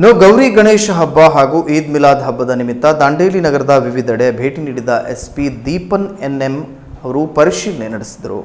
ಇನ್ನು ಗೌರಿ ಗಣೇಶ ಹಬ್ಬ ಹಾಗೂ ಈದ್ ಮಿಲಾದ್ ಹಬ್ಬದ ನಿಮಿತ್ತ ದಾಂಡೇಲಿ ನಗರದ ವಿವಿಧೆಡೆ ಭೇಟಿ ನೀಡಿದ ಎಸ್ಪಿ ದೀಪನ್ ಎನ್ಎಂ ಅವರು ಪರಿಶೀಲನೆ ನಡೆಸಿದರು.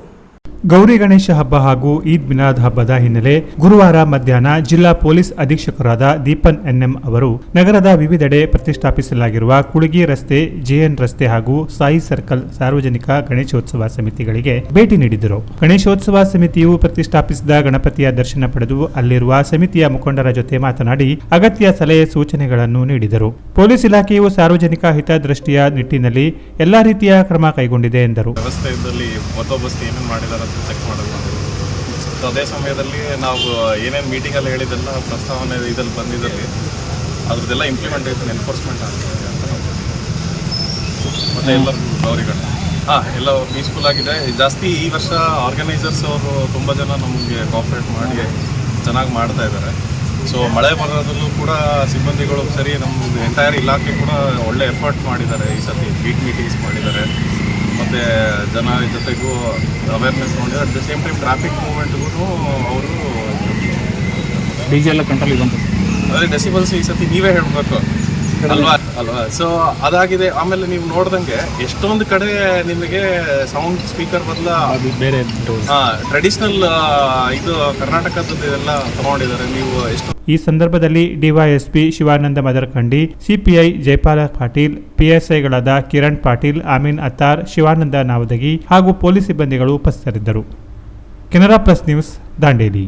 ಗೌರಿ ಗಣೇಶ ಹಬ್ಬ ಹಾಗೂ ಈದ್ ಮಿಲಾದ್ ಹಬ್ಬದ ಹಿನ್ನೆಲೆ ಗುರುವಾರ ಮಧ್ಯಾಹ್ನ ಜಿಲ್ಲಾ ಪೊಲೀಸ್ ಅಧೀಕ್ಷಕರಾದ ದೀಪನ್ ಎನ್ಎಂ ಅವರು ನಗರದ ವಿವಿಧೆಡೆ ಪ್ರತಿಷ್ಠಾಪಿಸಲಾಗಿರುವ ಕುಳಗಿ ರಸ್ತೆ, ಜೆಎನ್ ರಸ್ತೆ ಹಾಗೂ ಸಾಯಿ ಸರ್ಕಲ್ ಸಾರ್ವಜನಿಕ ಗಣೇಶೋತ್ಸವ ಸಮಿತಿಗಳಿಗೆ ಭೇಟಿ ನೀಡಿದರು. ಗಣೇಶೋತ್ಸವ ಸಮಿತಿಯು ಪ್ರತಿಷ್ಠಾಪಿಸಿದ ಗಣಪತಿಯ ದರ್ಶನ ಪಡೆದು ಅಲ್ಲಿರುವ ಸಮಿತಿಯ ಮುಖಂಡರ ಜೊತೆ ಮಾತನಾಡಿ ಅಗತ್ಯ ಸಲಹೆ ಸೂಚನೆಗಳನ್ನು ನೀಡಿದರು. ಪೊಲೀಸ್ ಇಲಾಖೆಯು ಸಾರ್ವಜನಿಕ ಹಿತದೃಷ್ಟಿಯ ನಿಟ್ಟಿನಲ್ಲಿ ಎಲ್ಲಾ ರೀತಿಯ ಕ್ರಮ ಕೈಗೊಂಡಿದೆ ಎಂದರು. ಚೆಕ್ ಮಾಡೋದು. ಸೊ ಅದೇ ಸಮಯದಲ್ಲಿ ನಾವು ಏನೇನು ಮೀಟಿಂಗಲ್ಲಿ ಹೇಳಿದ್ದೆಲ್ಲ ಪ್ರಸ್ತಾವನೆ ಇದಲ್ಲಿ ಬಂದಿದ್ದಲ್ಲಿ ಅದ್ರದ್ದೆಲ್ಲ ಇಂಪ್ಲಿಮೆಂಟೇಷನ್ ಎನ್ಫೋರ್ಸ್ಮೆಂಟ್ ಆಗ್ತದೆ ಅಂತ ಮತ್ತು ಎಲ್ಲ ಗೌರಿಗಳು ಹಾಂ, ಎಲ್ಲ ಪೀಸ್ಫುಲ್ ಆಗಿದೆ. ಜಾಸ್ತಿ ಈ ವರ್ಷ ಆರ್ಗನೈಸರ್ಸ್ ಅವರು ತುಂಬ ಜನ ನಮಗೆ ಕೋಆಪ್ರೇಟ್ ಮಾಡಿ ಚೆನ್ನಾಗಿ ಮಾಡ್ತಾ ಇದ್ದಾರೆ. ಸೊ ಮಳೆ ಬರೋದ್ರಲ್ಲೂ ಕೂಡ ಸಿಬ್ಬಂದಿಗಳು ಸರಿ ನಮ್ಮ ಎಂಟೈರ್ ಇಲಾಖೆ ಕೂಡ ಒಳ್ಳೆ ಎಫರ್ಟ್ ಮಾಡಿದ್ದಾರೆ ಈ ಸರ್ತಿ. ಬೀಟ್ ಮೀಟಿಂಗ್ಸ್ ಮಾಡಿದ್ದಾರೆ. ಮತ್ತು ಜನ ಜೊತೆಗೂ ಅವೇರ್ನೆಸ್ ಮಾಡಿದ್ದಾರೆ at the same time traffic ಮೂವ್ಮೆಂಟ್ಗೂ ಅವರು ಡಿ ಜೆ ಎಲ್ಲ ಕಂಟ್ರೋಲಿಗೆ ಬಂತು. ಅದೇ ಡೆಸಿಬಲ್ಸ್ ಈ ಸತಿ ನೀವೇ ಹೇಳ್ಬೇಕು. ಅಲ್ವಾ? ಅಲ್ವಾ? ಸೊ ಅದಾಗಿದೆ. ಆಮೇಲೆ ನೀವು ನೋಡ್ದಂಗೆ ಎಷ್ಟೊಂದು ಕಡೆ ನಿಮಗೆ ಸೌಂಡ್ ಸ್ಪೀಕರ್ ಬದಲ ಅದು ಬೇರೆ ಟ್ರೆಡಿಷನಲ್ ಇದು ಕರ್ನಾಟಕದ ಇದೆಲ್ಲ ತಗೊಂಡಿದ್ದಾರೆ. ನೀವು ಎಷ್ಟು ಈ ಸಂದರ್ಭದಲ್ಲಿ ಡಿವೈಎಸ್ಪಿ ಶಿವಾನಂದ ಮದರ್ಖಂಡಿ ಸಿಪಿಐ ಜಯಪಾಲ ಪಾಟೀಲ್ ಪಿಎಸ್ಐಗಳಾದ ಕಿರಣ್ ಪಾಟೀಲ್ ಅಮೀನ್ ಅತ್ತಾರ್ ಶಿವಾನಂದ ನಾವದಗಿ ಹಾಗೂ ಪೊಲೀಸ್ ಸಿಬ್ಬಂದಿಗಳು ಉಪಸ್ಥಿತರಿದ್ದರು. Canara plus news Dandeli.